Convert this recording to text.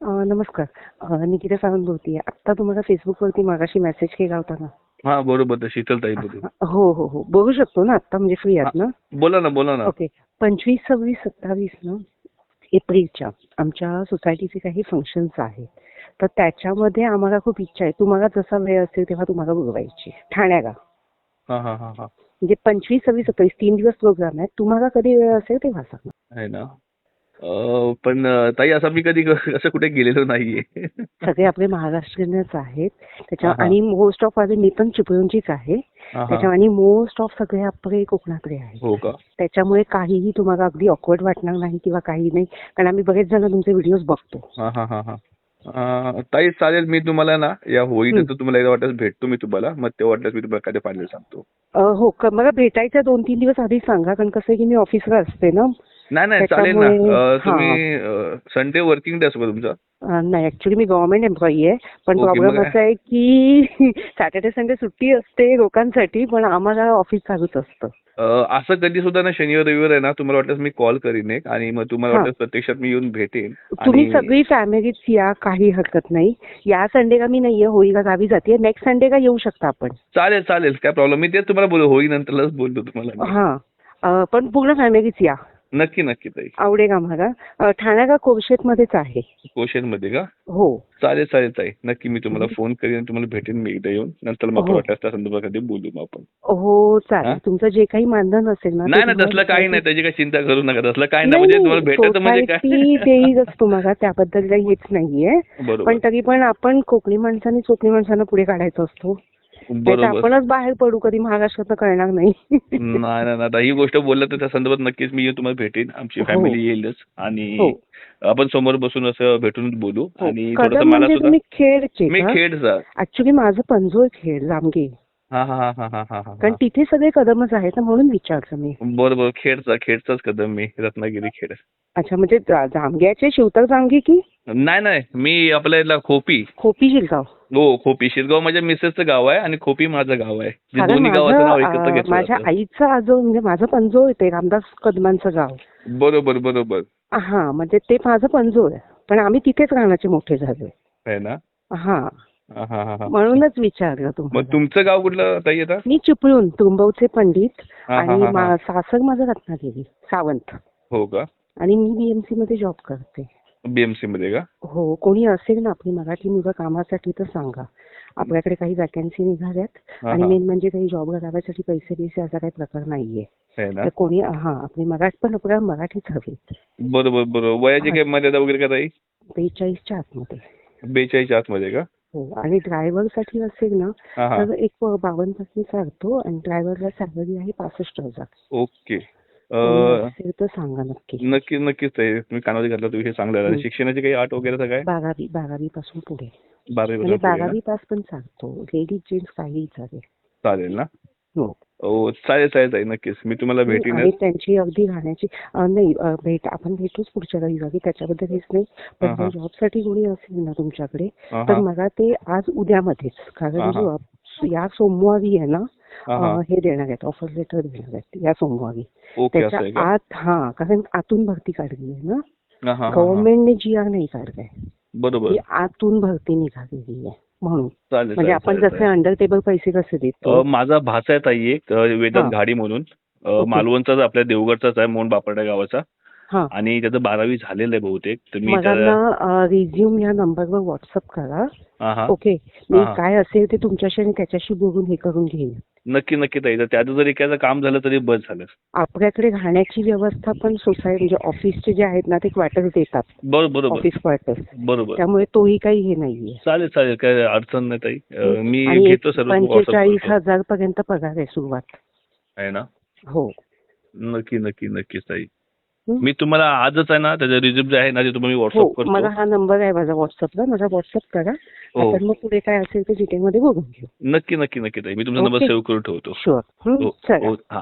नमस्कार. निकिता सावंत बोलतीये आता तुम्हाला फेसबुकवरती मागाशी मेसेज केला होता ना? हा बरोबर. शीतलताई बोलू हो हो हो. बघू शकतो ना? आता म्हणजे फ्री आहात ना? बोला ना बोला ना. ओके पंचवीस सव्वीस सत्तावीस ना? एप्रिलच्या आमच्या सोसायटीचे काही फंक्शन्स आहेत. तर त्याच्यामध्ये आम्हाला खूप इच्छा आहे. तुम्हाला जसा वेळ असेल तेव्हा तुम्हाला बोलवायची. ठाण्याला. म्हणजे पंचवीस सव्वीस सत्तावीस तीन दिवस प्रोग्राम आहे तुम्हाला कधी वेळ असेल तेव्हा सांगा. पण ताई असं मी कधी असं कुठे गेलेलो नाहीये. सगळे आपले महाराष्ट्रीयनच आहेत. त्याच्या. आणि मोस्ट ऑफ माझे मी पण चिपळूणचीच आहे. त्याच्या आणि मोस्ट ऑफ सगळे आपले कोकणातले आहेत. हो त्याच्यामुळे काहीही तुम्हाला अगदी ऑकवर्ड वाटणार नाही किंवा काही नाही. कारण आम्ही बरेच जण तुमचे व्हिडिओज बघतो. ताई चालेल मी तुम्हाला ना या होळीनंतर तुम्हाला एकदा वाटल्यास भेटतो मी तुम्हाला. मग ते वाटल्यास मी तुम्हाला काय पाहिजे सांगतो. हो क- मला भेटायचं दोन तीन दिवस आधी सांगा. कारण कसं आहे की मी ऑफिसला असते ना. नाही नाही चालेल ना. तुम्ही संडे वर्किंग डे असतो का तुमचा? नाही ऍक्च्युली मी गव्हर्नमेंट एम्प्लॉई आहे पण प्रॉब्लेम असा आहे की सॅटर्डे संडे सुट्टी असते लोकांसाठी पण आम्हाला ऑफिस चालूच असतं. असं कधी सुद्धा ना शनिवार रविवार आहे ना तुम्हाला वाटल्यास मी कॉल करीन एक आणि मग तुम्हाला. वाटल्यास प्रत्यक्षात मी येऊन भेटेन तुम्ही सगळी फॅमिलीच या काही हरकत नाही. या संडेला मी नाहीये होळीला गावी जाते नेक्स्ट संडेला येऊ शकता आपण. चालेल चालेल काय प्रॉब्लेम मी तेच तुम्हाला बोलू होळी नंतरच बोलतो तुम्हाला. हा. पण पूर्ण फॅमिलीच या. नक्की नक्की ताई. आवडेल आम्हाला अ, ठाण्याला कोरशेत मध्येच आहे. क्वेश्चनमध्ये का? हो. चालेल चालेल ताई. नक्की मी तुम्हाला फोन करीन तुम्हाला भेटेन मी एकदा येऊन. नंतर मग हो. वाटल्यास त्या संदर्भात कधी बोलू मग आपण. हो हा? चालेल तुमचं जे काही मानधन असेल ना नाही ना तसलं काही नाही त्याची काही चिंता करू नका. तसलं काही नाही म्हणजे तुम्हाला भेटायचं म्हणजे सोसायटी काय देईलच तुम्हाला. त्याबद्दल काही हेच नाहीये. पण बरोबर तरी पण आपण कोकणी माणसांनी कोकणी माणसांना पुढे काढायचा असतो. आपणच बाहेर पडू कधी महाराष्ट्रात कळणार नाही. नाही आता ही गोष्ट बोललं तर त्या संदर्भात नक्कीच मी तुम्हाला भेटेन. आमची हो. फॅमिली येईलच. हो. आणि आपण समोर बसून असं भेटून बोलू. हो. आणि मला म्हणजे मी खेडचा ऍक्च्युली माझं पंजोळ खेड जामगे हा हा हा हा हा हा हा कारण तिथे सगळे कदमच आहेत ना म्हणून विचारलं मी. बरोबर खेडचा खेडचाच कदम मी रत्नागिरी खेड. अच्छा म्हणजे जामग्याचे शिवतर जामगे की? नाही नाही मी आपल्या इथला खोपी. खोपी शिरगाव. हो खोपी शिरगाव माझ्या मिसेसचं गाव आहे आणि खोपी माझं गाव आहे. दोन्ही गावाचं नाव माझं एकत्र अं, घेतलं माझ्या. आईचं आजो म्हणजे माझं पंजोळ ते रामदास कदमांचं गाव. बरोबर बरोबर. हा म्हणजे ते माझं पंजोळ आहे. पण आम्ही तिथेच राहण्याचे मोठे आहे ना? हा. म्हणूनच विचारलं तुम्हाला. तुमचं गाव कुठलं? ताई आता? मी चिपळूण तुंबवचे पंडित आणि सासर माझं रत्नागिरी सावंत. हो का? आणि मी बीएमसी मध्ये जॉब करते. बीएमसी मध्ये का? हो कोणी असेल ना आपली मराठी मुलं कामासाठी तर सांगा. आपल्याकडे काही वॅकन्सी निघाल्यात. आणि. मेन म्हणजे काही जॉब करायसाठी पैसे बिसे असा काही प्रकार नाहीये. तर कोणी हा आपली मराठी पण आपल्याला मराठीच हवी बरोबर बरोबर. वयाची काही मर्यादा वगैरे का ताई? बेचाळीसच्या आतमध्ये. बेचाळीसच्या आतमध्ये का? आणि ड्रायव्हरसाठी असेल ना हा हा. तर एक बावन्न तारखे सांगतो आणि ड्रायव्हरला सॅलरी आहे पासष्ट हजार. ओके. असेल तर सांगा नक्की. नक्की नक्कीच मी कानावर घातला तो विषय चांगला झाला हम्म. शिक्षणाची काही आठ वगैरे काय? बारावी बारावी पासून पुढे. बारावी म्हणजे पासून? बारावी पास पण सांगतो लेडीज जेंट्स काहीही चालेल. चालेल ना? हो हो चालेल चालेल ताई नक्कीच मी तुम्हाला आणि भेटीनच त्यांची अगदी राहण्याची अं, नाही अं, भेट आपण भेटूच पुढच्या रविवारी त्याच्याबद्दल हेच नाही पण हा, हा. जर जॉबसाठी कोणी असेल ना तुमच्याकडे हा, तर हा. मला ते आज उद्यामध्येच हा, कारण हा. जो या सोमवारी आहे ना हा, हा. अं, हे देणार आहेत ऑफर लेटर देणार आहेत या सोमवारी ओके असं त्याच्या आहे का आत हा कारण आतून भरती काढली आहे ना हा, हा, हा, हा. गव्हर्नमेंटने जी आर नाही काढलाय बरोबर ती आतून भरती निघालेली आहे म्हणून. चालेल म्हणजे आपण जसे अंडर टेबल पैसे कसे देतो माझा भाचा आहे ताई एक वेदांत. घाडी म्हणून. मालवणचाच आपल्या देवगडचाच आहे मोहन बापडा गावाचा. आणि त्याचं बारावी झालेलं आहे बहुतेक. मला ना रिझ्यूम या नंबरवर व्हॉट्सअप करा. ओके मी. काय असेल ते तुमच्याशी आणि त्याच्याशी बोलून हे करून घेईन. नक्की नक्की ताई. त्याचं जर एखादं काम झालं तरी बस झालं. आपल्याकडे राहण्याची व्यवस्था पण सोसायटी म्हणजे ऑफिसचे जे आहेत ना ते क्वार्टर देतात. बरोबर ऑफिस क्वार्टर बरोबर. त्यामुळे तोही काही हे नाहीये. चालेल चालेल. काय अडचण नाही ताई. मी घेतो सर्व पंचेचाळीस. हजार पर्यंत पगार आहे सुरुवात. आहे ना? हो. नक्की नक्की नक्कीच ताई? मी तुम्हाला आजच आहे ना त्याचं रिझ्यूम जे आहे ना ते तुम्हाला मी हो व्हॉट्सअप मला करतो हा नंबर आहे माझा व्हॉट्सअपला माझा व्हॉट्सअप करा. हो. आपण मग पुढे काय असेल ते डिटेलमध्ये बोलून घेऊ. नक्की नक्की नक्की ताई. मी तुमचा नंबर. सेव्ह करून ठेवतो. शुअर हो हो. हा.